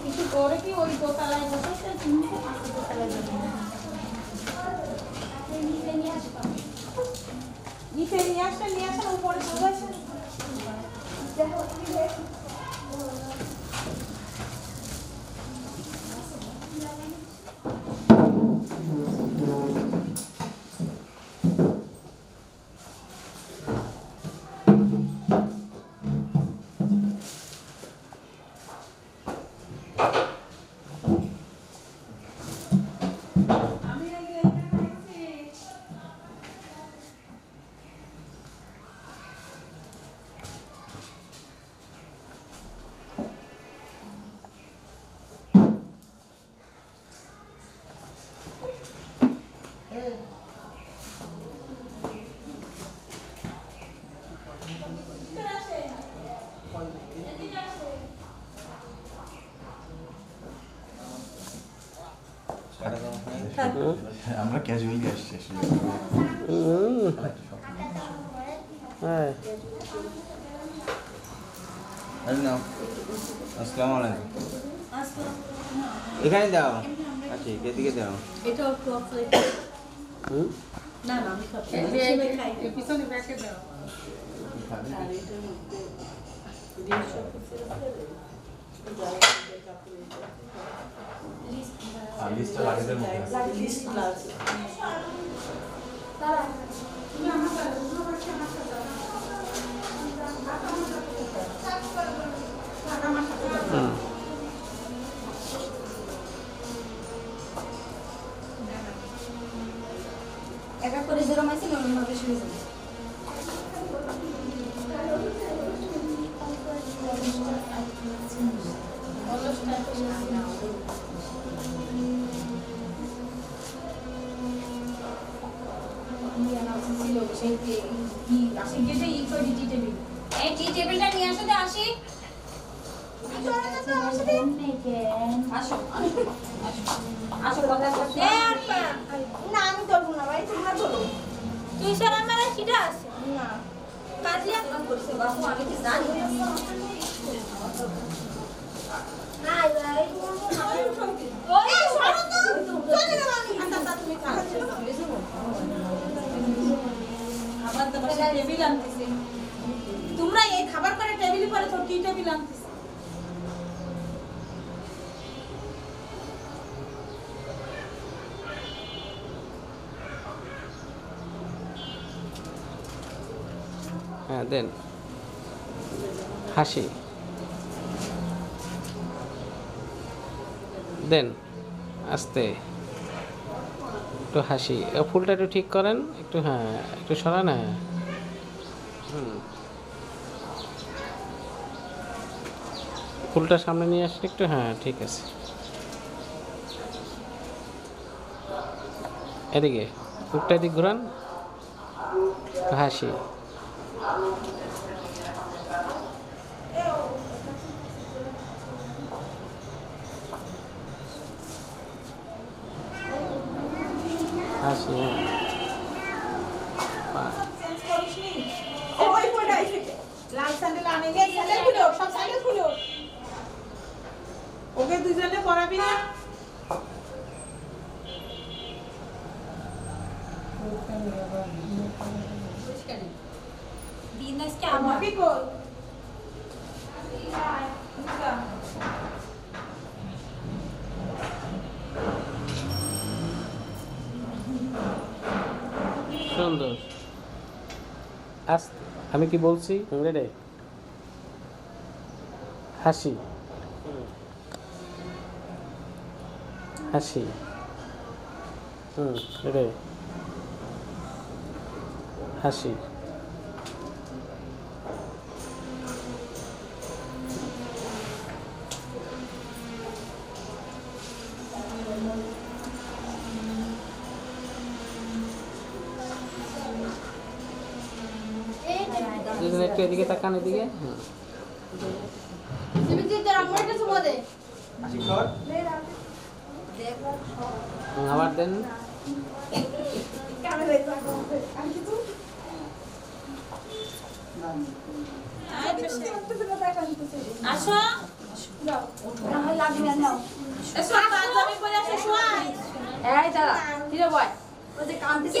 কিছু করে কি ওই দোতলায় নিচে নিয়ে আসলে নিয়ে আসলে উপরে চলে আসে আমরা ক্যাজুয়ালি আসছি। হ্যাঁ। নাও। আসসালামু আলাইকুম। এখানে দাও। আচ্ছা এদিকে দাও। হুম? না না আমি পিছনে ব্যাকে দাও। লিস্টটা। লিস্ট করে যেরকম আছে না ওরকম ভাবে শুয়ে যাবে ছিল সেই ই আসে গেটে ই করে টি টেবিল এই টি টেবিলটা নিয়ে আসো আসি আসো আসো কথা না আমি ধরবো না। ভাই তোমরা ধরো তুই স্যার আমার কিটা আছে না করছে আমি কি জানি? তোমরা এই খাবার করে টেবিল পরে তো টি টেবিল হ্যাঁ দেন। হাসি। দেন, আস্তে। একটু হাসি। ফুলটা একটু ঠিক করেন। একটু হ্যাঁ একটু সরান হ্যাঁ। হুম। ফুলটা সামনে নিয়ে আসলে একটু হ্যাঁ ঠিক আছে। এদিকে মুখটা এদিক ঘুরান। হাসি। ওঠ। ওকে দুজনে পরাবি না দিন আজকে আমার সুন্দর আস্তে আমি কি বলছি? রেডে হাসি। হাসি। হুম রে হাসি। এদিকে তাকান এদিকে। কি আবার দেন। আসো। বয়? যে কাঁদতেছে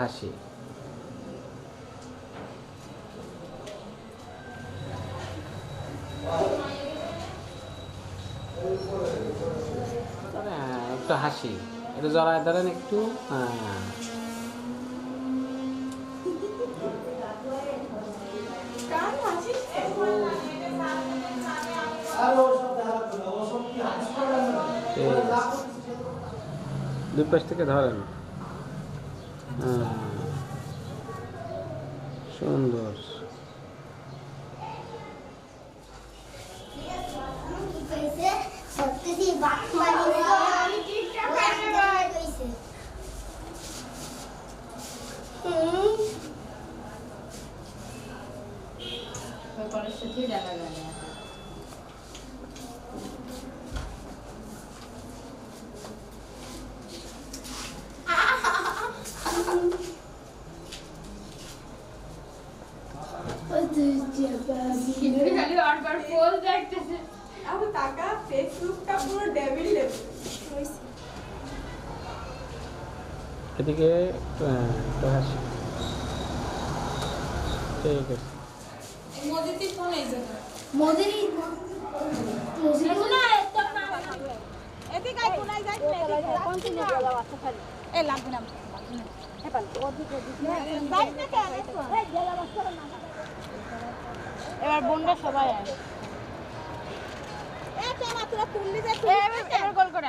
হাসি। একটু হাসি। একটু জড়ায় ধরেন একটু। হ্যাঁ দুই পাশ থেকে ধরেন। সুন্দর। পরের সাথেই ডালা গালে খালি বারবার পোজ দেখতেছে আমি টাকা ফেসবুকটা পুরো ডেভিল লেভেল এদিকে একটু হ্যাঁ একটু হাসি ঠিক আছে মজিতি ফোন এসে মজুরি মজুরি না এত না এদিকে আয় কোনায় যাই কন্টিনিউ করা আছে খালি এ লাগবে না এবার বোনরা সবাই আয় এবার গোল করে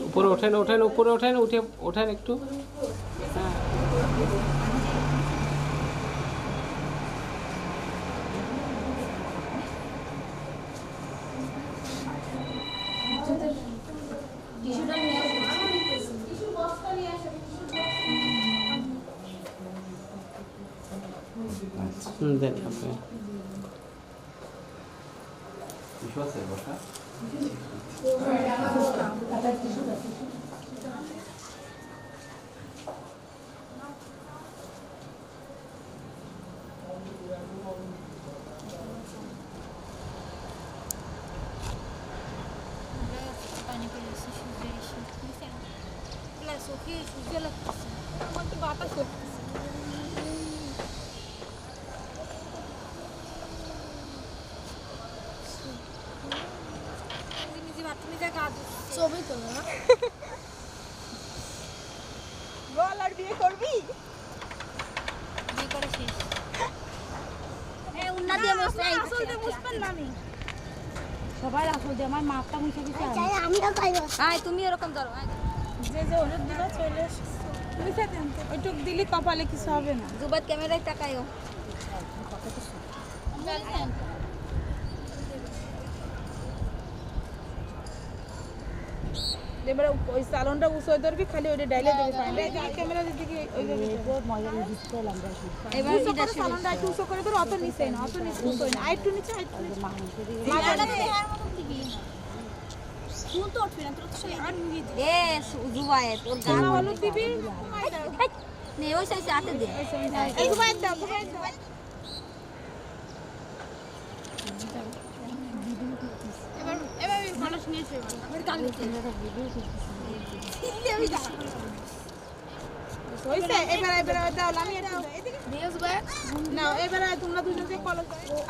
উপরে ওঠেন ওঠেন উপরে ওঠেন উঠে ওঠেন একটু। হ্যাঁ। দেন আপনি কিছু আছে বসা পানি পেয়েছে সূর্যের এসে বুঝছেন না চোখে সূর্য লাগতেছে আমার তো বাতাস করতেছে নিজে বাথরুমে যা গা ছবি তো না। বল আর বিয়ে করবি? বিয়ে করে শেষ। না আমি। সবাই আসল যে আমার মাথা মুছে দিতে আয় তুমি এরকম ধরো যে যে হলুদ দিল চলে বুঝতে দেন ওইটুক দিলি কপালে কিছু হবে না। জুবাদ ক্যামেরায় তাকায়ও। এবারে ওই সালনটা উসোয় ধরবি খালি ওইটা ডাইলে দেবে ফাইন ক্যামেরা দিকে ওই যাবে এবার উসো সালনটা একটু উসো করে ধর অত নিচে না অত নিচে উসোয় না আইটু নিচে আইটু নিচে। এ জুবায়েত ওর গান হলুদ দিবি? নে ওই সাইজে হাতে দে। এই ঘুমাই দাও ঘুমাই দাও এবার এবার মানুষ নিয়েছে হইছে এবার এবার দাও লামিয়ে দাও দিয়েছ ভাই নাও এবার তোমরা দুজনকে কলস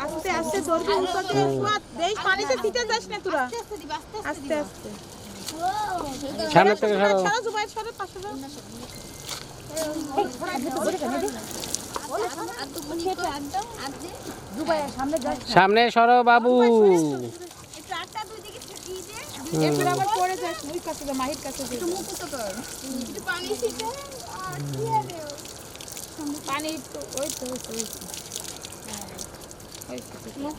আস্তে আস্তে ধরবি দেই পানিতে ফিটে যাস না তোরা আস্তে আস্তে সামনে থেকে সরো ছাড়ো জুবাই ছাড়ো পাশে যাও সামনে সরো বাবু চারটা দুই দিকে ঠেকিয়ে এবার আবার পড়ে যাস ওই কাছে যা মাহির কাছে যা একটু পানি ছিটে আর দিয়ে দেও পানি তো ওই তো ওই তো। ওই তো। মুখ